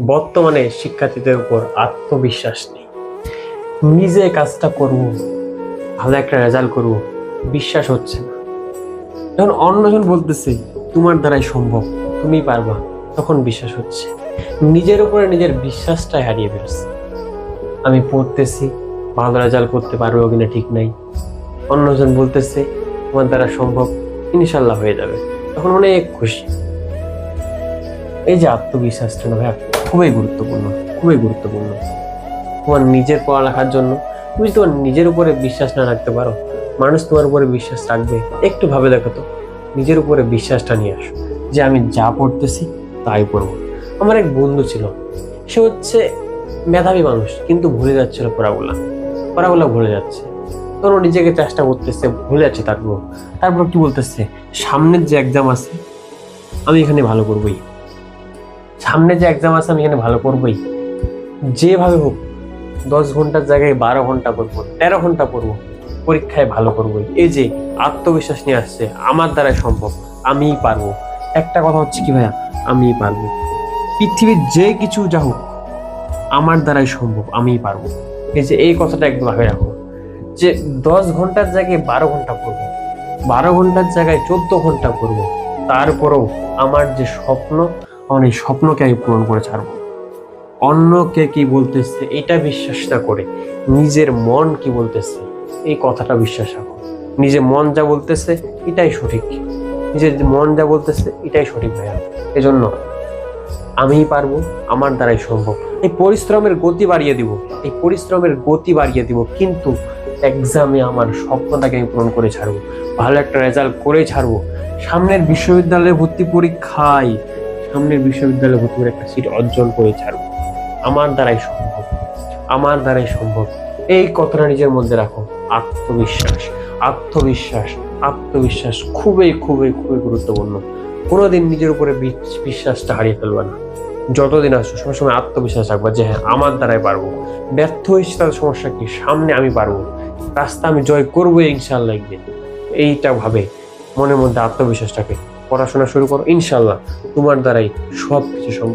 বর্তমানে শিক্ষার্থীদের উপর আত্মবিশ্বাস নেই। নিজে কাজটা করব, ভালো একটা রেজাল্ট করব, বিশ্বাস হচ্ছে না। যখন অন্যজন বলতেছে, তোমার দ্বারাই সম্ভব তুমি পারবা, তখন বিশ্বাস হচ্ছে। নিজের উপরে নিজের বিশ্বাসটাই হারিয়ে ফেলছে। আমি পড়তেছি, ভালো রেজাল্ট করতে পারব কিনা ঠিক নাই। অন্যজন বলতেছে, তোমার দ্বারা সম্ভব ইনশাল্লাহ হয়ে যাবে। তখন অনেক খুশি। এই যে আত্মবিশ্বাসটা না ভাইয়া খুবই গুরুত্বপূর্ণ খুবই গুরুত্বপূর্ণ। তোমার নিজের পড়ালেখার জন্য তুমি তোমার নিজের উপরে বিশ্বাস না রাখতে পারো। মানুষ তোমার উপরে বিশ্বাস রাখবে। একটু ভাবে দেখো তো, নিজের উপরে বিশ্বাসটা নিয়ে আসো। যে আমি যা পড়তেছি তাই পড়ব। আমার এক বন্ধু ছিল, সে হচ্ছে মেধাবী মানুষ, কিন্তু ভুলে যাচ্ছিল পড়াগুলা। পড়াগুলা ভুলে যাচ্ছে। ও নিজেকে চেষ্টা করতেছে, ভুলে যাচ্ছে তারপর। তারপর কি বলতেছে, সামনের যে এক্সাম আছে, আমি এখানে ভালো করবোই। সামনে যে এক্সাম আছে আমি এখানে ভালো করবোই। যেভাবে হোক, দশ ঘণ্টার জায়গায় বারো ঘণ্টা পড়ব, তেরো ঘণ্টা পড়ব, পরীক্ষায় ভালো করবোই। এই যে আত্মবিশ্বাস নিয়ে আসছে, আমার দ্বারাই সম্ভব, আমিই পারব। একটা কথা হচ্ছে কি ভাইয়া? আমিই পারব। পৃথিবীর যে কিছু যা হোক, আমার দ্বারাই সম্ভব, আমিই পারব। এই যে এই কথাটা একদম ভাবে রাখো। যে দশ ঘণ্টার জায়গায় বারো ঘণ্টা পড়ব, বারো ঘণ্টার জায়গায় চোদ্দ ঘণ্টা পড়ব, তারপরেও আমার যে স্বপ্ন আমার এই স্বপ্নকে আমি পূরণ করে ছাড়বো। অন্যকে কি বলতেছে, এটা বিশ্বাস না করে নিজের মন কি বলতেছে, এই কথাটা বিশ্বাস রাখো। নিজের মন যা বলতেছে, এটাই সঠিক। নিজের মন যা বলতেছে, এটাই সঠিক ভাইয়া। এজন্য আমিই পারব, আমার দ্বারাই সম্ভব। এই পরিশ্রমের গতি বাড়িয়ে দিব, এই পরিশ্রমের গতি বাড়িয়ে দিব, কিন্তু এক্সামে আমার স্বপ্নটাকে আমি পূরণ করে ছাড়বো। ভালো একটা রেজাল্ট করে ছাড়বো। সামনের বিশ্ববিদ্যালয়ে ভর্তি পরীক্ষায় সামনের বিশ্ববিদ্যালয়ে ভর্তি করে একটা সিট অর্জন করে ছাড়বো। আমার দ্বারাই সম্ভব। আমার দ্বারাই সম্ভব। এই কথাটা নিজের মধ্যে রাখো। আত্মবিশ্বাস। আত্মবিশ্বাস। আত্মবিশ্বাস খুবই খুবই খুবই গুরুত্বপূর্ণ। কোনোদিন নিজের উপরে বিশ্বাসটা হারিয়ে ফেলবে না। যতদিন আসছো সবসময় আত্মবিশ্বাস রাখবা যে হ্যাঁ আমার দ্বারাই পারব। ব্যর্থ হয়েছে তার সমস্যা কি? সামনে আমি পারব। রাস্তা আমি জয় করব ইনশাল্লাহ একদিন। এইটা ভাবে মনের মধ্যে আত্মবিশ্বাসটাকে পড়াশোনা শুরু করো ইনশাল্লাহ তোমার দ্বারাই সব কিছু সম্ভব।